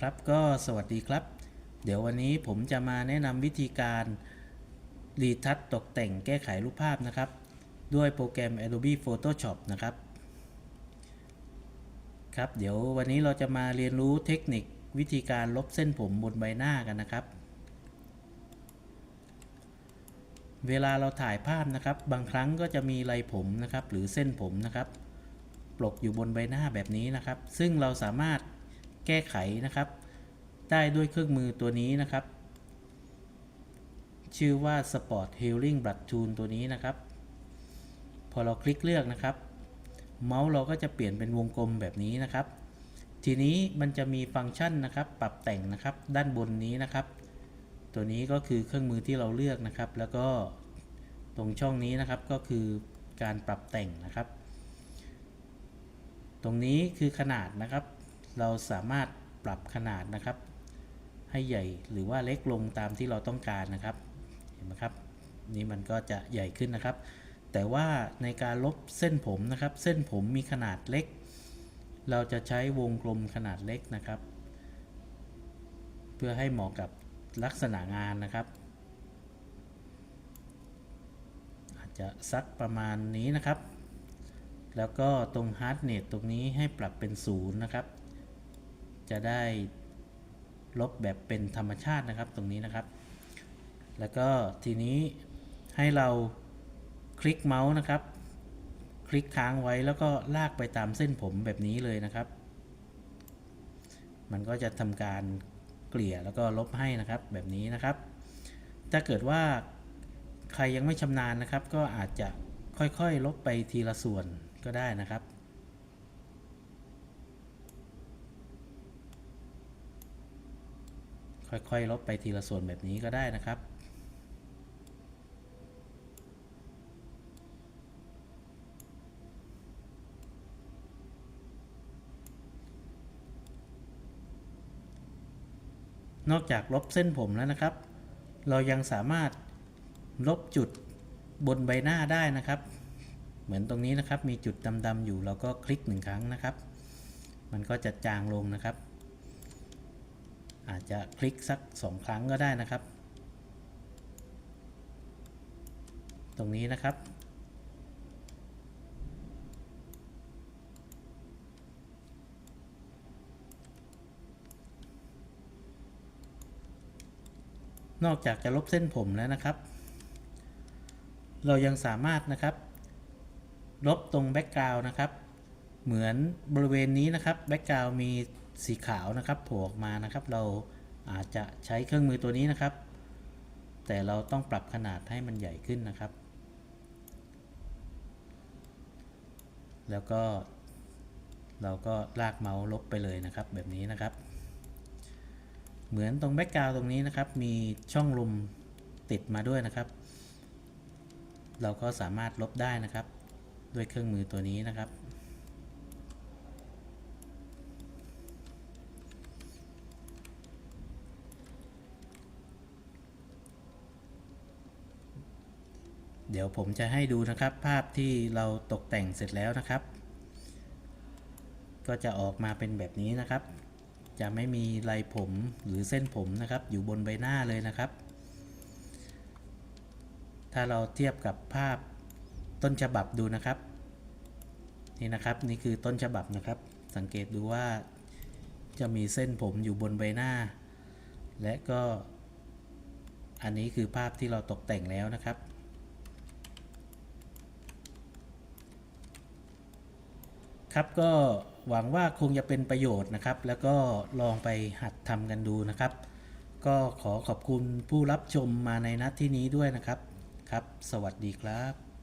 ครับก็สวัสดีครับ เดี๋ยววันนี้ผมจะมาแนะนำวิธีการรีทัชตกแต่งแก้ไขรูปภาพนะครับ ด้วยโปรแกรม Adobe Photoshop นะครับ ครับ เดี๋ยววันนี้เราจะมาเรียนรู้เทคนิควิธีการลบเส้นผมบนใบหน้ากันนะครับ เวลาเราถ่ายภาพนะครับ บางครั้งก็จะมีไรผมนะครับ หรือเส้นผมนะครับ ปลกอยู่บนใบหน้าแบบนี้นะครับ ซึ่งเราสามารถ แก้ไขนะครับ ได้ด้วยเครื่องมือตัวนี้นะครับ ชื่อว่า Sport Healing Blood Tool ตัวนี้นะครับ พอเราคลิกเลือกนะครับ เมาส์เราก็จะเปลี่ยนเป็นวงกลมแบบนี้นะครับ ทีนี้มันจะมีฟังก์ชันนะครับ ปรับแต่งนะครับ ด้านบนนี้นะครับ ตัวนี้ก็คือเครื่องมือที่เราเลือกนะครับ แล้วก็ตรงช่องนี้นะครับก็คือการปรับแต่งนะครับ ตรงนี้คือขนาดนะครับ เราสามารถปรับขนาดนะครับ ให้ใหญ่หรือว่าเล็กลงตามที่เราต้องการนะครับเห็นไหมครับ นี่มันก็จะใหญ่ขึ้นนะครับ แต่ว่าในการลบเส้นผมนะครับ เส้นผมมีขนาดเล็ก เราจะใช้วงกลมขนาดเล็กนะครับ เพื่อให้เหมาะกับลักษณะงานนะครับ อาจจะสักประมาณนี้นะครับ แล้วก็ตรง hardness ตรงนี้ให้ปรับเป็นศูนย์นะครับ จะได้ลบแบบเป็นธรรมชาตินะครับตรงนี้นะครับ แล้วก็ทีนี้ให้เราคลิกเมาส์นะครับ คลิกค้างไว้แล้วก็ลากไปตามเส้นผมแบบนี้เลยนะครับ มันก็จะทำการเกลี่ยแล้วก็ลบให้นะครับแบบนี้นะครับ ถ้าเกิดว่าใครยังไม่ชำนาญนะครับ ก็อาจจะค่อยๆ ลบไปทีละส่วนก็ได้นะครับ ค่อยๆ ลบไปทีละส่วนแบบนี้ก็ได้นะครับ นอกจากลบเส้นผมแล้วนะครับ เรายังสามารถลบจุดบนใบหน้าได้นะครับ เหมือนตรงนี้นะครับมีจุดดำๆอยู่เราก็คลิกหนึ่งครั้งนะครับ มันก็จะจางลงนะครับ อาจจะคลิกสักสองครั้งก็ได้นะครับ ตรงนี้นะครับ นอกจากจะลบเส้นผมแล้วนะครับ เรายังสามารถนะครับลบตรงแบ็กกราวนะครับ เหมือนบริเวณนี้นะครับแบ็กกราวมี สีขาวนะครับโผล่ออกมานะครับ เราอาจจะใช้เครื่องมือตัวนี้นะครับ แต่เราต้องปรับขนาดให้มันใหญ่ขึ้นนะครับ แล้วก็เราก็ลากเมาส์ลบไปเลยนะครับแบบนี้นะครับ เหมือนตรงแบ็กกราวตรงนี้นะครับ มีช่องลมติดมาด้วยนะครับ เราก็สามารถลบได้นะครับ ด้วยเครื่องมือตัวนี้นะครับ เดี๋ยวผมจะให้ดูนะครับภาพที่เราตกแต่งเสร็จแล้วนะครับ ก็จะออกมาเป็นแบบนี้นะครับ จะไม่มีลายผมหรือเส้นผมนะครับ อยู่บนใบหน้าเลยนะครับ ถ้าเราเทียบกับภาพต้นฉบับดูนะครับ นี่นะครับนี่คือต้นฉบับนะครับ สังเกตดูว่าจะมีเส้นผมอยู่บนใบหน้า และก็อันนี้คือภาพที่เราตกแต่งแล้วนะครับ ครับก็หวังว่าคงจะเป็นประโยชน์นะครับ แล้วก็ลองไปหัดทำกันดูนะครับ ก็ขอขอบคุณผู้รับชมมาในนัดที่นี้ด้วยนะครับครับ สวัสดีครับ